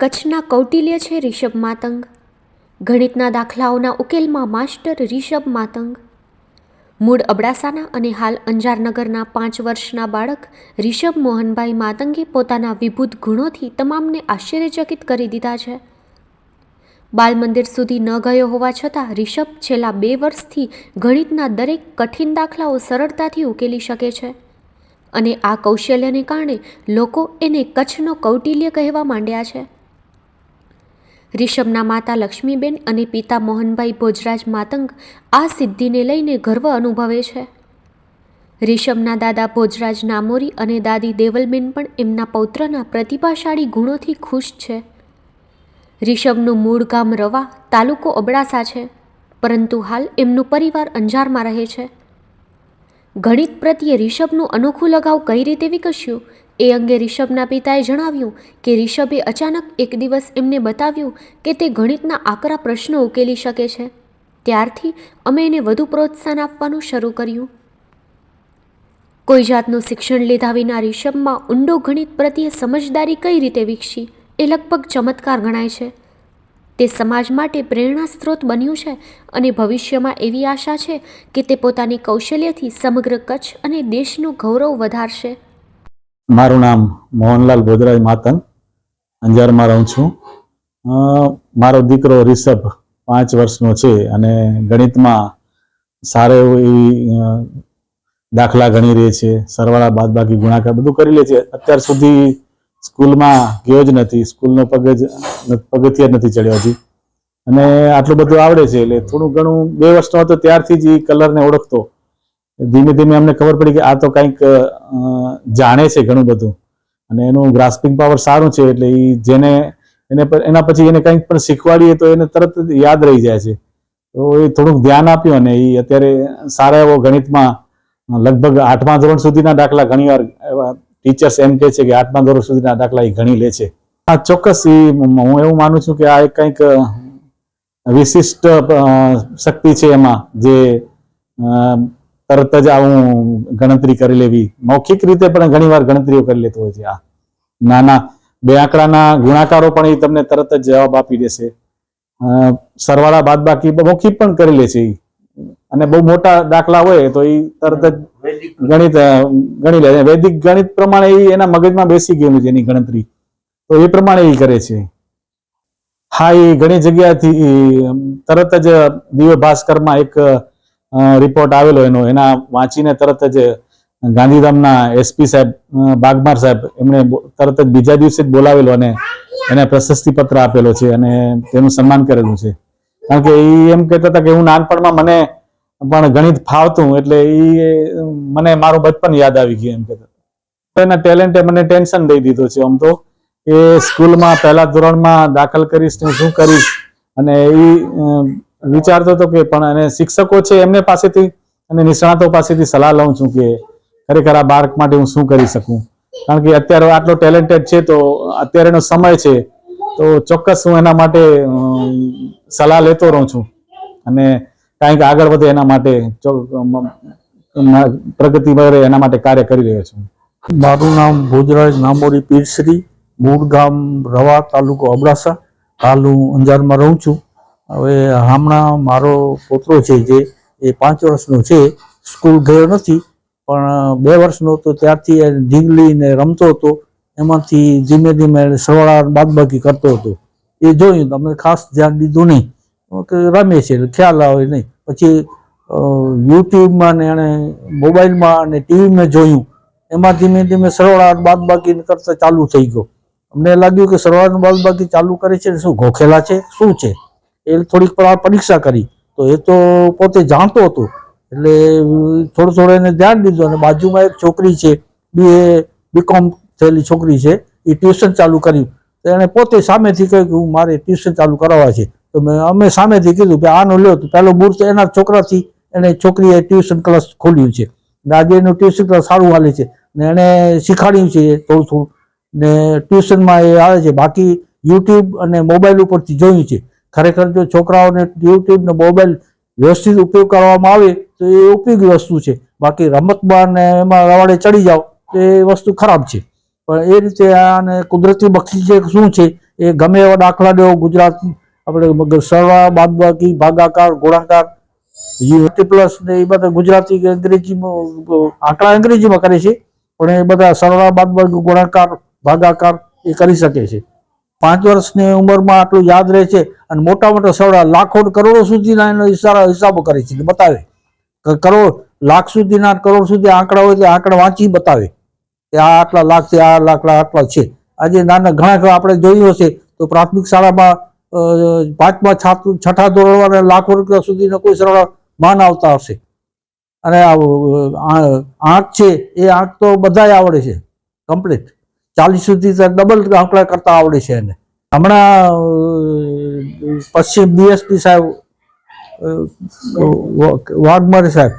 કચ્છના કૌટિલ્ય છે રિષભ માતંગ. ગણિતના દાખલાઓના ઉકેલમાં માસ્ટર રિષભ માતંગ. મૂળ અબડાસાના અને હાલ અંજારનગરના પાંચ વર્ષના બાળક રિષભ મોહનભાઈ માતંગે પોતાના વિભૂત ગુણોથી તમામને આશ્ચર્યચકિત કરી દીધા છે. બાલ મંદિર સુધી ન ગયો હોવા છતાં રિષભ છેલ્લા બે વર્ષથી ગણિતના દરેક કઠિન દાખલાઓ સરળતાથી ઉકેલી શકે છે. અને આ કૌશલ્યને કારણે લોકો એને કચ્છનો કૌટિલ્ય કહેવા માંડ્યા છે. રિષભના માતા લક્ષ્મીબેન અને પિતા મોહનભાઈ ભોજરાજ માતંગ આ સિદ્ધિને લઈને ગર્વ અનુભવે છે. રિષભના દાદા ભોજરાજ નામોરી અને દાદી દેવલબેન પણ એમના પૌત્રના પ્રતિભાશાળી ગુણોથી ખુશ છે. રિષભનું મૂળ ગામ રવા, તાલુકો અબડાસા છે, પરંતુ હાલ એમનું પરિવાર અંજારમાં રહે છે. ગણિત પ્રત્યે રિષભનું અનોખું લગાવ કઈ રીતે વિકસ્યું? એ અંગે રિષભના પિતાએ જણાવ્યું કે રિષભે અચાનક એક દિવસ એમને બતાવ્યું કે તે ગણિતના આકરા પ્રશ્નો ઉકેલી શકે છે. ત્યારથી અમે એને વધુ પ્રોત્સાહન આપવાનું શરૂ કર્યું. કોઈ જાતનું શિક્ષણ લીધા વિના રિષભમાં ઊંડો ગણિત પ્રત્યે સમજદારી કઈ રીતે વિકસી એ લગભગ ચમત્કાર ગણાય છે. તે સમાજ માટે પ્રેરણા સ્ત્રોત બન્યું છે અને ભવિષ્યમાં એવી આશા છે કે તે પોતાની કૌશલ્યથી સમગ્ર કચ્છ અને દેશનું ગૌરવ વધારશે. મારું નામ મોહનલાલ બોદરાજ માતંગ. અંજારમાં રહું છું. મારો દીકરો રિષભ પાંચ વર્ષનો છે અને ગણિતમાં સારો એવો દાખલા ગણી રહે છે. સરવાળા, બાદબાકી, ગુણાકાર બધું કરી લે છે. અત્યાર સુધી સ્કૂલમાં ગયો જ નથી. સ્કૂલનો પગ જ પગથિયા નથી ચડ્યો હજી. અને આટલું બધું આવડે છે એટલે થોડું ઘણું બે વર્ષનો હતો ત્યારથી જ એ કલરને ઓળખતો. ધીમે ધીમે અમને ખબર પડી કે આ તો કંઈક જાણે છે ઘણું બધું. અને એનું ગ્રાસ્પિંગ પાવર સારું છે એટલે એ જેને, એને એના પછી એને કંઈક પણ શીખવાડીએ તો એને તરત યાદ રહી જાય છે. તો એ થોડુંક ધ્યાન આપ્યું અને એ અત્યારે સારા એવો ગણિતમાં, લગભગ આઠમા ધોરણ સુધીના દાખલા ઘણીવાર એવા ટીચર્સ એમ કહે છે કે આઠમા ધોરણ સુધીના દાખલા એ ઘણી લે છે. આ ચોક્કસ એ હું એવું માનું છું કે આ એક કંઈક વિશિષ્ટ શક્તિ છે એમાં જે તરત જ આવું ગણતરી કરી લેવી. મૌખિક રીતે પણ ઘણીવાર ગણતરીઓ કરી લેતો હોય છે આ. નાના બે આંકડાના ગુણાકારો પણ એ તમને તરત જ જવાબ આપી દેશે. સરવાળા બાદ બાકી મૌખિક પણ કરી લે છે. અને બહુ મોટા દાખલા હોય તો એ તરત જ ગણિત ગણી લે. વૈદિક ગણિત પ્રમાણે એ એના મગજમાં બેસી ગયેલું છે એની ગણતરી. તો એ પ્રમાણે એ કરે છે. હા એ ઘણી જગ્યાથી તરત જ દિવ્ય ભાસ્કરમાં એક રિપોર્ટ આવેલો એનો. એના વાંચીને તરત જ ગાંધીધામના એસપી સાહેબ બાગમાર સાહેબ એમણે તરત જ બીજા દિવસે જ બોલાવેલો અને એને પ્રશસ્તિ પત્ર આપેલો છે અને તેનું સન્માન કરેલું છે. કારણ કે એ એમ કહેતા હતા કે હું નાનપણમાં મને પણ ગણિત ફાવતું એટલે એ, મને મારું બચપન યાદ આવી ગયું એમ કહેતા હતા. એના ટેલેન્ટે મને ટેન્શન દઈ દીધું છે આમ તો એ સ્કૂલમાં પહેલા ધોરણમાં દાખલ કરીશ ને શું કરીશ? અને એ વિચારતો હતો કે પણ અને શિક્ષકો છે એમને પાસેથી અને નિષ્ણાતો પાસેથી સલાહ લઉં છું કે ખરેખર આ બાળક માટે હું શું કરી શકું. કારણ કે અત્યારે આટલો ટેલેન્ટેડ છે તો અત્યારેનો સમય છે તો ચોક્કસ હું એના માટે સલાહ લેતો રહું છું. અને કાંઈક આગળ વધે એના માટે પ્રગતિ વધે એના માટે કાર્ય કરી રહ્યો છું. મારું નામ ભોજરાજ નામોરી પીરશ્રી, મૂળ ગામ રવા તાલુકો અબડાસા. હાલ હું અંજારમાં રહું છું. હવે હમણાં મારો પોતરો છે જે, એ પાંચ વર્ષનો છે, સ્કૂલ ગયો નથી, પણ બે વર્ષનો હતો, ત્યારથી એ ઢીંગલી ને રમતો હતો, એમાંથી ધીમે ધીમે સરવાળા બાદબાકી કરતો હતો. એ જોયું તમે ખાસ ધ્યાન દીધું નહીં. કે રમે છે ખ્યાલ આવે નહીં. પછી યુટ્યુબમાં ને એણે મોબાઈલમાં અને ટીવીમાં જોયું, એમાં ધીમે ધીમે સરવાળા બાદબાકી કરતા ચાલુ થઈ ગયો. અમને લાગ્યું કે સરવાળા બાદબાકી ચાલુ કરે છે શું, ગોખેલા છે? શું છે? એ થોડીક પરીક્ષા કરી. તો એ તો પોતે જાણતો હતો. એટલે થોડું થોડું એને ધ્યાન દીધું અને બાજુમાં એક છોકરી છે, બી એ બીકોમ થયેલી છોકરી છે, એ ટ્યુશન ચાલુ કર્યું. તો એણે પોતે સામેથી કહ્યું કે હું મારે ટ્યુશન ચાલુ કરાવવા છે. તો મેં, અમે સામેથી કીધું કે આનો લ્યો તો. પહેલો બુર એના છોકરાથી, એને છોકરીએ ટ્યુશન ક્લાસ ખોલ્યું છે. ને આજે એનું ટ્યુશન ક્લાસ સારું હાલે છે. ને એણે શીખવાડ્યું છે થોડું થોડું. ને ટ્યુશનમાં એ આવે છે. બાકી યુટ્યુબ અને મોબાઈલ ઉપરથી જોયું છે. ખરેખર જો છોકરાઓને યુટ્યુબ ને મોબાઈલ વ્યવસ્થિત ઉપયોગ કરવામાં આવે, તો એ ઉપયોગી વસ્તુ છે. બાકી રમતમાં ને એમાં રવાડે ચડી જાઓ, તો એ વસ્તુ ખરાબ છે. પણ એ રીતે આને કુદરતી બક્ષી છે શું છે, એ ગમે એવા દાખલા દેવો ગુજરાત આપણે સરવાળા બાદબાકી, ભાગાકાર ગોળાકાર યુટી પ્લસ ને એ બધા ગુજરાતી અંગ્રેજીમાં, આંકડા અંગ્રેજીમાં કરે છે, પણ એ બધા સરવા, બાદબાકી ગોળાકાર ભાગાકાર એ કરી શકે છે. પાંચ વર્ષની ઉંમરમાં આટલું યાદ રહે છે અને મોટા મોટા સવડા લાખો કરોડો સુધીના એનો હિસારા હિસાબો કરે છે બતાવે. કરોડ લાખ સુધીના કરોડ સુધી આંકડા હોય તે આંકડા વાંચી બતાવે. કે આ આટલા લાખ છે આ લાકડા આટલા છે. આજે નાના ઘણા આપણે જોયું હશે તો પ્રાથમિક શાળામાં પાંચમા છઠ્ઠા ધોરણવાળા લાખો રૂપિયા સુધીના કોઈ સરળ માન આવતા હશે. અને આ, આ, આંક છે એ આંક તો બધાય આવડે છે કમ્પ્લીટ ચાલીસ સુધી ડબલ આંકડા કરતા આવડે છે એને. હમણાં પશ્ચિમ ડીએસપી સાહેબ વાઘમારી સાહેબ,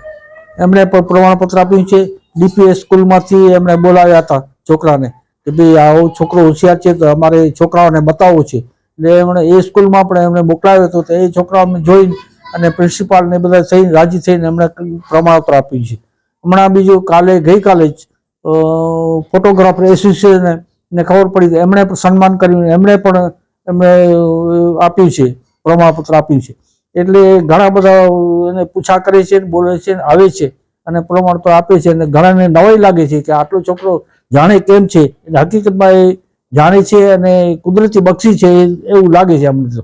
એમણે પણ પ્રમાણપત્ર આપ્યું છે. ડીપીએસ સ્કૂલમાંથી એમણે બોલાવ્યા હતા છોકરાને કે ભાઈ આવો છોકરો હોશિયાર છે તો અમારે છોકરાઓને બતાવવો છે. એટલે એમણે એ સ્કૂલમાં પણ એમણે મોકલાવ્યો હતો તો એ છોકરાઓને જોઈ અને પ્રિન્સિપાલને બધા થઈને રાજી થઈને એમણે પ્રમાણપત્ર આપ્યું છે. હમણાં બીજું કાલે ગઈકાલે જ ફોટોગ્રાફર એસોસિએશને ને ખબર પડી કે એમણે પણ સન્માન કર્યું એમણે પણ એમણે આપ્યું છે, પ્રમાણપત્ર આપ્યું છે. એટલે ઘણા બધા એને પૂછા કરે છે બોલે છે આવે છે અને પ્રમાણપત્ર આપે છે અને ઘણાને નવાઈ લાગે છે કે આટલો છોકરો જાણે કેમ છે. એટલે હકીકતમાં એ જાણે છે અને કુદરતી બક્ષી છે એવું લાગે છે અમને તો.